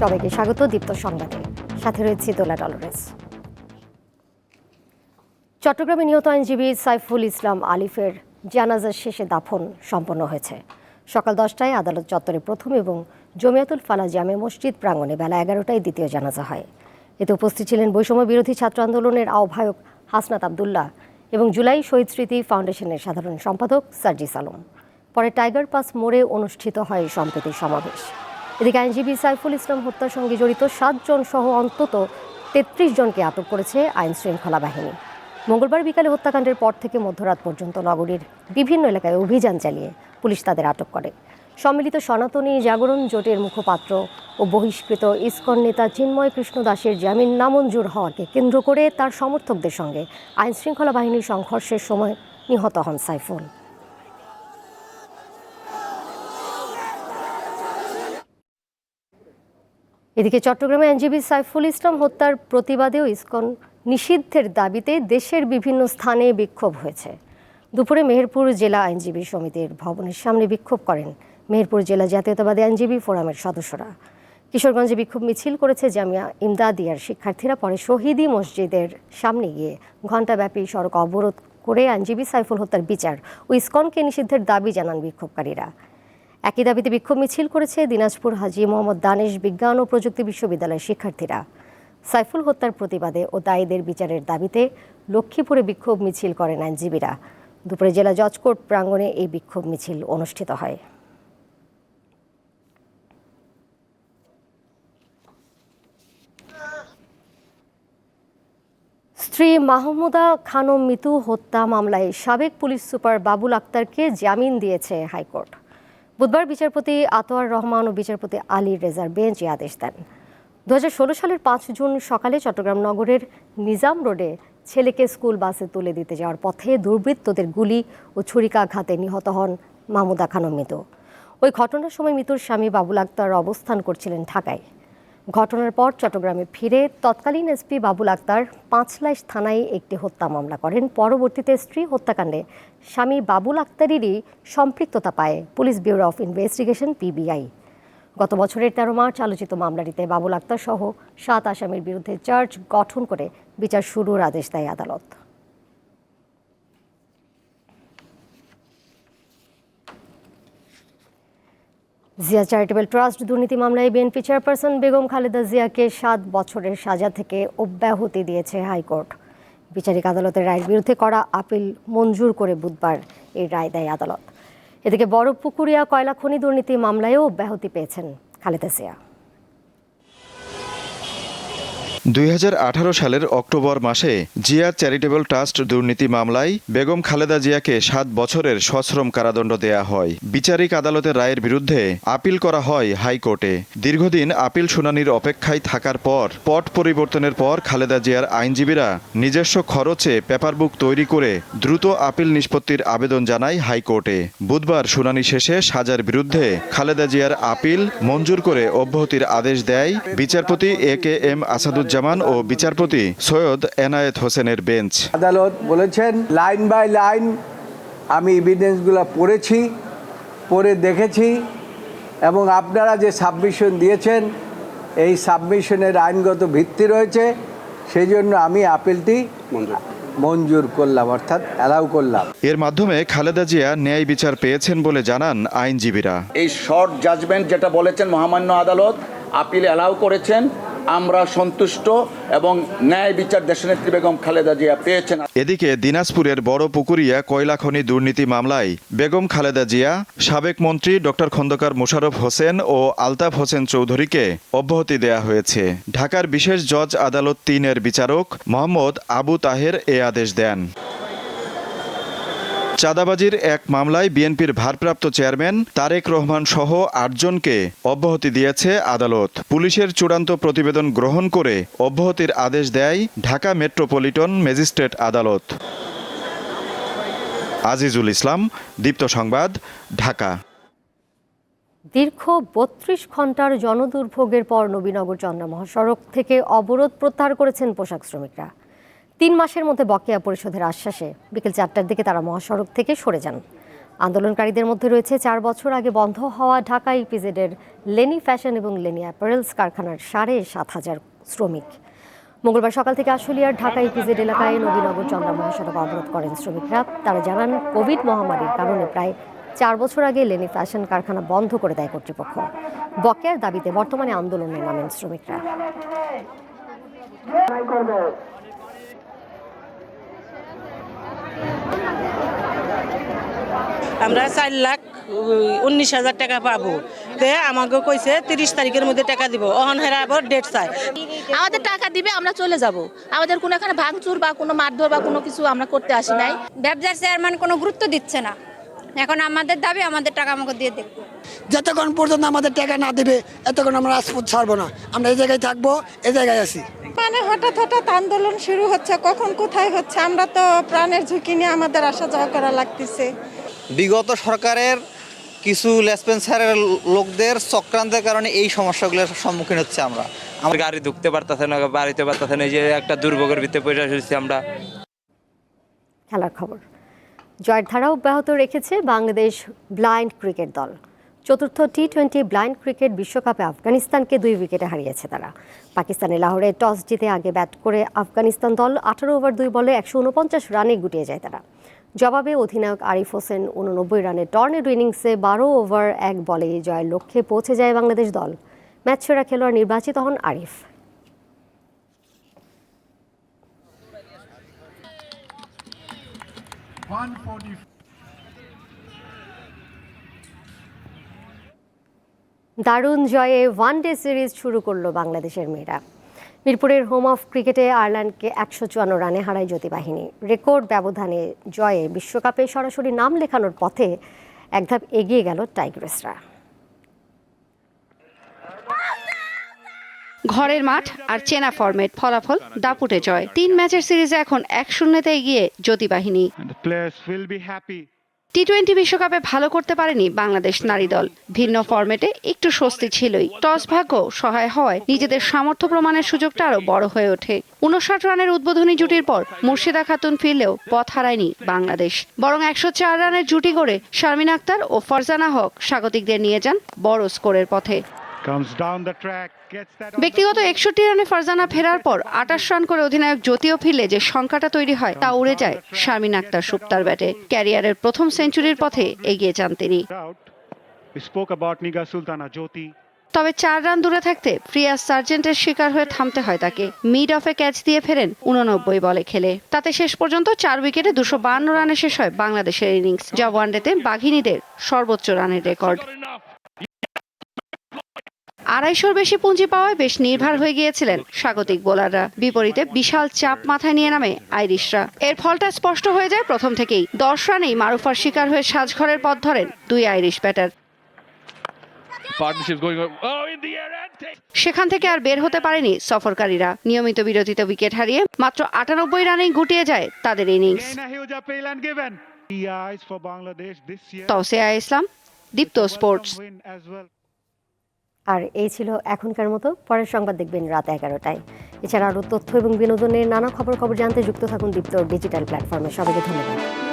সবাইকে স্বাগত দীপ্ত সংবাদে। সাথে রয়েছে দোলা ডলরেস চট্টগ্রামে নিহত আইনজীবী সাইফুল ইসলাম আলিফের জানাজার শেষে দাফন সম্পন্ন হয়েছে। সকাল দশটায় আদালত চত্বরে প্রথম এবং জমিয়াতুল ফালা জামে মসজিদ প্রাঙ্গণে বেলা এগারোটায় দ্বিতীয় জানাজা হয়। এতে উপস্থিত ছিলেন বৈষম্য বিরোধী ছাত্র আন্দোলনের আহ্বায়ক হাসনাত আবদুল্লাহ এবং জুলাই শহীদ স্মৃতি ফাউন্ডেশনের সাধারণ সম্পাদক সার্জিস আলম। পরে টাইগার পাস মোড়ে অনুষ্ঠিত হয় সম্প্রীতির সমাবেশ। এদিকে আইনজীবী সাইফুল ইসলাম হত্যার সঙ্গে জড়িত সাতজন সহ অন্তত তেত্রিশ জনকে আটক করেছে আইন শৃঙ্খলা বাহিনী। মঙ্গলবার বিকালে হত্যাকাণ্ডের পর থেকে মধ্যরাত পর্যন্ত নগরীর বিভিন্ন এলাকায় অভিযান চালিয়ে পুলিশ তাদের আটক করে। সম্মিলিত সনাতনী জাগরণ জোটের মুখপাত্র ও বহিষ্কৃত ইসকন নেতা চিন্ময় কৃষ্ণ দাসের জামিন নামঞ্জুর হওয়াকে কেন্দ্র করে তার সমর্থকদের সঙ্গে আইন শৃঙ্খলা বাহিনীর সংঘর্ষের সময় নিহত হন সাইফুল। এদিকে চট্টগ্রামে আইনজীবী সাইফুল ইসলাম হত্যার প্রতিবাদেও ইসকন নিষিদ্ধের দাবিতে দেশের বিভিন্ন স্থানে বিক্ষোভ হয়েছে। দুপুরে মেহেরপুর জেলা আইনজীবী সমিতির ভবনের সামনে বিক্ষোভ করেন মেহেরপুর জেলা জাতীয়তাবাদী আইনজীবী ফোরামের সদস্যরা। কিশোরগঞ্জে বিক্ষোভ মিছিল করেছে জামিয়া ইমদাদিয়ার শিক্ষার্থীরা, পরে শহীদি মসজিদের সামনে গিয়ে ঘণ্টাব্যাপী সড়ক অবরোধ করে আইনজীবী সাইফুল হত্যার বিচার ও ইসকনকে নিষিদ্ধের দাবি জানান বিক্ষোভকারীরা। একই দাবিতে বিক্ষোভ মিছিল করেছে দিনাজপুর হাজি মোহাম্মদ দানেশ বিজ্ঞান ও প্রযুক্তি বিশ্ববিদ্যালয়ের শিক্ষার্থীরা। সাইফুল হত্যার প্রতিবাদে ও দায়ীদের বিচারের দাবিতে লক্ষ্মীপুরে বিক্ষোভ মিছিল করেন আইনজীবীরা। দুপুরে জেলা জজ কোর্ট প্রাঙ্গণে এই বিক্ষোভ মিছিল অনুষ্ঠিত হয়। স্ত্রী মাহমুদা খানম মিতু হত্যা মামলায় সাবেক পুলিশ সুপার বাবুল আক্তারকে জামিন দিয়েছে হাইকোর্ট। বুধবার বিচারপতি আতোয়ার রহমান ও বিচারপতি আলী রেজার বেঞ্চ আদেশ দেন। দু হাজার ষোলো সালের পাঁচ জুন সকালে চট্টগ্রাম নগরের নিজাম রোডে ছেলেকে স্কুল বাসে তুলে দিতে যাওয়ার পথে দুর্বৃত্তদের গুলি ও ছুরিকাঘাতে নিহত হন মাহমুদা খানম মৃত। ওই ঘটনার সময় মৃতুর স্বামী বাবুল আক্তার অবস্থান করছিলেন ঢাকায়। ঘটনার পর চট্টগ্রামে ফিরে তৎকালীন এসপি বাবুল আক্তার পাঁচলাইশ থানায় একটি হত্যা মামলা করেন। পরবর্তীতে স্ত্রী হত্যাকাণ্ডে স্বামী বাবুল আক্তারেরই সম্পৃক্ততা পায় police bureau of investigation, PBI. গত বছরের তেরো মার্চ আলোচিত মামলাটিতে বাবুল আক্তার সহ সাত আসামির বিরুদ্ধে চার্জ গঠন করে বিচার শুরুর আদেশ দেয় আদালত। জিয়া চ্যারিটেবল ট্রাস্ট দুর্নীতি মামলায় বিএনপি চেয়ারপারসন বেগম খালেদা জিয়াকে সাত বছরের সাজা থেকে অব্যাহতি দিয়েছে হাইকোর্ট। বিচারিক আদালতের রায়ের বিরুদ্ধে করা আপিল মঞ্জুর করে বুধবার এই রায় দেয় আদালত। এদিকে বড়পুকুরিয়া কয়লা খনি দুর্নীতি মামলায়ও অব্যাহতি পেয়েছেন খালেদা জিয়া। দুই হাজার আঠারো সালের অক্টোবর মাসে জিয়া চ্যারিটেবল ট্রাস্ট দুর্নীতি মামলায় বেগম খালেদা জিয়াকে সাত বছরের সশ্রম কারাদণ্ড দেয়া হয়। বিচারিক আদালতের রায়ের বিরুদ্ধে আপিল করা হয় হাইকোর্টে। দীর্ঘদিন আপিল শুনানির অপেক্ষায় থাকার পর, পট পরিবর্তনের পর খালেদা জিয়ার আইনজীবীরা নিজস্ব খরচে পেপার বুক তৈরি করে দ্রুত আপিল নিষ্পত্তির আবেদন জানায় হাইকোর্টে। বুধবার শুনানি শেষে সাজার বিরুদ্ধে খালেদা জিয়ার আপিল মঞ্জুর করে অব্যাহতির আদেশ দেয় বিচারপতি এ কে এম আসাদুজ্জামান। ও বিচারপতি সৈয়দ এনায়েত হোসেনের বেঞ্চ। আদালত বলেছেন লাইন বাই লাইন আমি এভিডেন্সগুলো পড়েছি পড়ে দেখেছি এবং আপনারা যে সাবমিশন দিয়েছেন এই সাবমিশনের আইনগত ভিত্তি রয়েছে সেই জন্য আমি আপিলটি মঞ্জুর। করলাম অর্থাৎ অ্যালাউ করলাম। এর মাধ্যমে খালেদা জিয়া ন্যায় বিচার পেয়েছেন বলে জানান আইনজীবীরা। এই শর্ট জাজমেন্ট যেটা বলেছেন মহামান্য আদালত আপিল অ্যালাউ করেছেন আমরা সন্তুষ্ট এবং ন্যায় বিচার দেশনেত্রী বেগম খালেদা জিয়া পেয়েছেন। এদিকে দিনাজপুরের বড় পুকুরিয়া কয়লা খনি দুর্নীতি মামলায় বেগম খালেদা জিয়া, সাবেক মন্ত্রী ডক্টর খন্দকার মোশারফ হোসেন ও আলতাফ হোসেন চৌধুরীকে অব্যাহতি দেয়া হয়েছে। ঢাকার বিশেষ জজ আদালত তিনের বিচারক মোহাম্মদ আবু তাহের এ আদেশ দেন। চাঁদাবাজির এক মামলায় বিএনপির ভারপ্রাপ্ত চেয়ারম্যান তারেক রহমান সহ আটজনকে অব্যাহতি দিয়েছে আদালত। পুলিশের চূড়ান্ত প্রতিবেদন গ্রহণ করে অব্যাহতির আদেশ দেয় ঢাকা মেট্রোপলিটন ম্যাজিস্ট্রেট আদালত। আজিজুল ইসলাম, দীপ্ত সংবাদ, ঢাকা। দীর্ঘ বত্রিশ ঘণ্টার জনদুর্ভোগের পর নবীনগর চন্দ্রা মহাসড়ক থেকে অবরোধ প্রত্যাহার করেছেন পোশাক শ্রমিকরা। তিন মাসের মধ্যে বকেয়া পরিশোধের আশ্বাসে বিকেল চারটার দিকে তারা মহাসড়ক থেকে সরে যান। আন্দোলনকারীদের মধ্যে রয়েছে চার বছর আগে বন্ধ হওয়া ঢাকা ইপিজেডের লেনি ফ্যাশন এবং লেনি অ্যাপারেলস কারখানার সাড়ে সাত হাজার শ্রমিক। মঙ্গলবার সকাল থেকে আশুলিয়ার ঢাকা ইপিজেড এলাকায় নবীনগর চন্দ্রা মহাসড়ক অবরোধ করেন শ্রমিকরা। তারা জানান, কোভিড মহামারীর কারণে প্রায় চার বছর আগে লেনি ফ্যাশন কারখানা বন্ধ করে দেয় কর্তৃপক্ষ। বকেয়ার দাবিতে বর্তমানে আন্দোলনে নামেন শ্রমিকরা। আমরা চার লাখ উনিশ হাজার টাকা পাবো। তে আমাকে কইছে তিরিশ তারিখের মধ্যে টাকা দিব। অহন হেরা আবার ডেট চাই আমাদের টাকা দিবে আমরা চলে যাব। আমাদের কোনো এখানে ভাঙচুর বা কোনো মারধর বা কোনো কিছু আমরা করতে আসি নাই। ব্যবসার চেয়ারম্যান কোনো গুরুত্ব দিচ্ছে না। এখন আমাদের দাবি আমাদের টাকা আমাকে দিয়ে দেব যতক্ষণ পর্যন্ত আমাদের টাকা না দেবে এতক্ষণ আমরা রাজপথ ছাড়বো না। আমরা এই জায়গায় থাকব এই জায়গায় আছি। মানে হঠাৎ হঠাৎ আন্দোলন শুরু হচ্ছে কখন কোথায় হচ্ছে আমরা তো প্রাণের ঝুঁকি নিয়ে আমাদের আসা যাওয়া করা লাগতেছে। বিগত সরকারের কিছু লেসপেন্সারের লোকদের চক্রান্তের কারণে এই সমস্যাগুলোর সম্মুখীন হচ্ছে আমরা। আমার গাড়ি ঢুকতে পারতেছে না বাড়িতে পারতেছে না এই যে একটা দুর্ভোগের ভিতরে পয়সা এসেছি আমরা। খেলার খবর। জয়ের ধারা অব্যাহত রেখেছে বাংলাদেশ ব্লাইন্ড ক্রিকেট দল। চতুর্থ টি টোয়েন্টি ব্লাইন্ড ক্রিকেট বিশ্বকাপে আফগানিস্তানকে দুই উইকেটে হারিয়েছে তারা। পাকিস্তানের লাহোরে টস জিতে আগে ব্যাট করে আফগানিস্তান দল আঠারো ওভার দুই বলে একশো উনপঞ্চাশ রানে গুটিয়ে যায় তারা। জবাবে অধিনায়ক আরিফ হোসেন উননব্বই রানের টর্নেডো ইনিংসে বারো ওভার, এক বলে জয়ের লক্ষ্যে পৌঁছে যায় বাংলাদেশ দল। ম্যাচ সেরা খেলোয়াড় নির্বাচিত হন আরিফ। দারুণ জয়ে ওয়ানডে সিরিজ শুরু করল বাংলাদেশের মেয়েরা। মিরপুরের হোম অফ ক্রিকেটে আয়ারল্যান্ডকে একশো চুয়ান্ন রানে হারায় জ্যোতি বাহিনী রেকর্ড ব্যবধানে জয়ে বিশ্বকাপে সরাসরি নাম লেখানোর পথে এক ধাপ এগিয়ে গেল টাইগ্রেসরা। ঘরের মাঠ আর চেনা ফরম্যাট ফলাফল দাপুটে জয়। তিন ম্যাচের সিরিজে এখন এক শূন্যতে এগিয়ে জ্যোতি বাহিনী টি টোয়েন্টি বিশ্বকাপে ভালো করতে পারেনি বাংলাদেশ নারী দল। ভিন্ন ফর্মেটে একটু স্বস্তি ছিলই। টস ভাগ্য সহায় হয় নিজেদের সামর্থ্য প্রমাণের সুযোগটা আরও বড় হয়ে ওঠে। উনষাট রানের উদ্বোধনী জুটির পর মুর্শিদা খাতুন ফিরলেও পথ হারায়নি বাংলাদেশ। বরং একশো চার রানের জুটি করে শারমিন আক্তার ও ফরজানা হক স্বাগতিকদের নিয়ে যান বড় স্কোরের পথে। ব্যক্তিগত একষট্টি রানে ফারজানা ফেরার পর আটাশ রান করে অধিনায়ক জ্যোতিও ফিরলে যে সংখ্যাটা তৈরি হয় তা উড়ে যায় শারমিন আক্তার সুপ্তার ব্যাটে। ক্যারিয়ারের প্রথম সেঞ্চুরির পথে এগিয়ে যান তিনি। তবে চার রান দূরে থাকতে প্রিয়া সার্জেন্টের শিকার হয়ে থামতে হয় তাকে। মিড অফে ক্যাচ দিয়ে ফেরেন উননব্বই বলে খেলে। তাতে শেষ পর্যন্ত চার উইকেটে দুশো বান্ন রানে শেষ হয় বাংলাদেশের ইনিংস। যা ওয়ানডেতে বাঘিনীদের সর্বোচ্চ রানের রেকর্ড। আড়াইশোর বেশি পুঁজি পাওয়ায় বেশ নির্ভর হয়ে গিয়েছিলেন স্বাগতিক বোলাররা। বিপরীতে বিশাল চাপ মাথায় নিয়ে নামে আইরিশরা। এর ফলটা স্পষ্ট হয়ে যায় প্রথম থেকেই। দশ রানেই মারুফার শিকার হয়ে সাজঘরের পথ ধরেন দুই আইরিশ ব্যাটার। সেখান থেকে আর বের হতে পারেনি সফরকারীরা। নিয়মিত বিরতিতে উইকেট হারিয়ে মাত্র আটানব্বই রানেই গুটিয়ে যায় তাদের ইনিংস। তৌসিয়া ইসলাম দীপ্ত স্পোর্টস। আর এই ছিল এখনকার মতো পরের সংবাদ দেখবেন রাত এগারোটায়। এছাড়া আরও তথ্য এবং বিনোদনের নানা খবর খবর জানতে যুক্ত থাকুন দীপ্ত ডিজিটাল প্ল্যাটফর্মে। সবাইকে ধন্যবাদ।